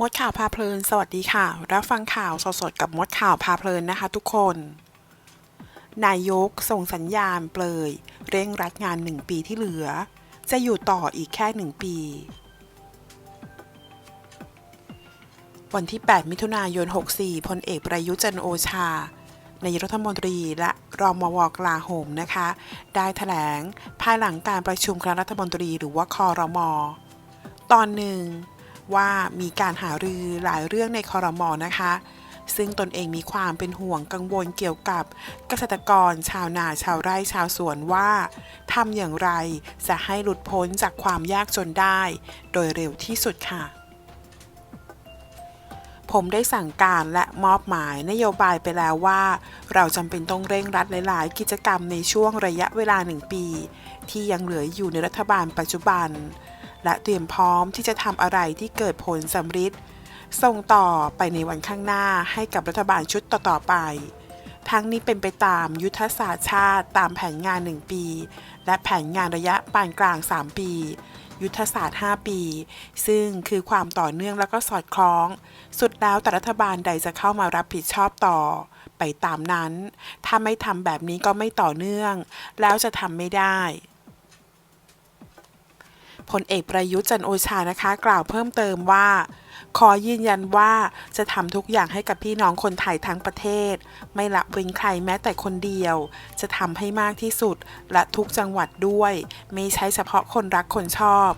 มดข่าวพาเพลิน สวัสดีค่ะ รับฟังข่าวสดๆกับมดข่าวพาเพลินนะคะทุกคน นายกส่งสัญญาณเปลย เร่งรัดงานหนึ่งปีที่เหลือ จะอยู่ต่ออีกแค่หนึ่งปี วันที่ 8 มิถุนายน 64พลเอกประยุจันโอชานายรัฐมนตรีและรองมวกลาโหมนะคะ ได้แถลงภายหลังการประชุมคณะรัฐมนตรีหรือว่าคอรมอตอนหนึ่ง ว่ามีการหารือหลายเรื่องในคอรมอนะคะ ซึ่งตนเองมีความเป็นห่วงกังวลเกี่ยวกับเกษตรกร ชาวนาชาวไร่ชาวสวนว่าทำอย่างไรจะให้หลุดพ้นจากความยากจนได้ โดยเร็วที่สุดค่ะผมได้สั่งการและมอบหมายนโยบายไปแล้วว่า เราจำเป็นต้องเร่งรัดหลาย ๆ กิจกรรมในช่วงระยะเวลาหนึ่งปี ที่ยังเหลืออยู่ในรัฐบาลปัจจุบัน และเตรียมพร้อมที่จะทำอะไรที่เกิดผลสำฤทธิ์ส่งต่อไปในวันข้างหน้าให้กับรัฐบาลชุดต่อๆไป ทั้งนี้เป็นไปตามยุทธศาสตร์ชาติตามแผนงาน 1 ปี และแผนงานระยะปานกลาง 3 ปี ยุทธศาสตร์ 5 ปี ซึ่งคือความต่อเนื่องแล้วก็สอดคล้อง สุดแล้วแต่รัฐบาลใดจะเข้ามารับผิดชอบต่อ ไปตามนั้น ถ้าไม่ทำแบบนี้ก็ไม่ต่อเนื่อง แล้วจะทำไม่ได้ พลเอกประยุทธ์จันโอชานะคะ กล่าวเพิ่มเติมว่า ขอยืนยันว่าจะทำทุกอย่างให้กับพี่น้องคนไทยทั้งประเทศ ไม่ละเว้นใครแม้แต่คนเดียว จะทำให้มากที่สุดและทุกจังหวัดด้วย ไม่ใช่เฉพาะคนรักคนชอบ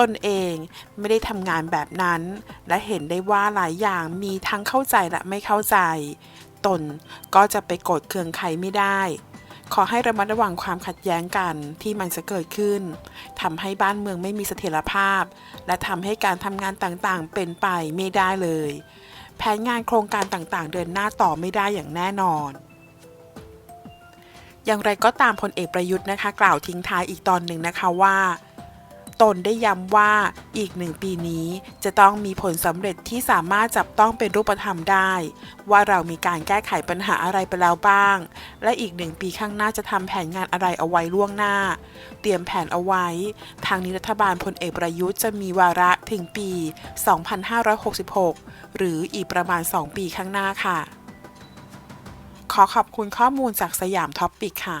ตนเองไม่ได้ทำงานแบบนั้น และเห็นได้ว่าหลายอย่างมีทั้งเข้าใจและไม่เข้าใจ ตนก็จะไปโกรธเคืองใครไม่ได้ ขอให้ระมัดระวังความขัดแย้งกันที่มันจะเกิดขึ้นทำให้บ้านเมืองไม่มีเสถียรภาพ และทำให้การทำงานต่างๆ เป็นไปไม่ได้เลย แผนงานโครงการต่างๆ เดินหน้าต่อไม่ได้อย่างแน่นอน อย่างไรก็ตามพลเอกประยุทธ์นะคะ กล่าวทิ้งท้ายอีกตอนหนึ่งนะคะว่า ตนได้ย้ำว่าอีกหนึ่งปีนี้จะต้องมีผลสำเร็จที่สามารถจับต้องเป็นรูปธรรมได้ ว่าเรามีการแก้ไขปัญหาอะไรไปแล้วบ้าง และอีกหนึ่งปีข้างหน้าจะทำแผนงานอะไรเอาไว้ล่วงหน้า เตรียมแผนเอาไว้ ทางนี้รัฐบาลพลเอกประยุทธ์จะมีวาระถึงปี 2566 หรืออีกประมาณ 2 ปีข้างหน้าค่ะ ขอขอบคุณข้อมูลจากสยามท็อปปิกค่ะ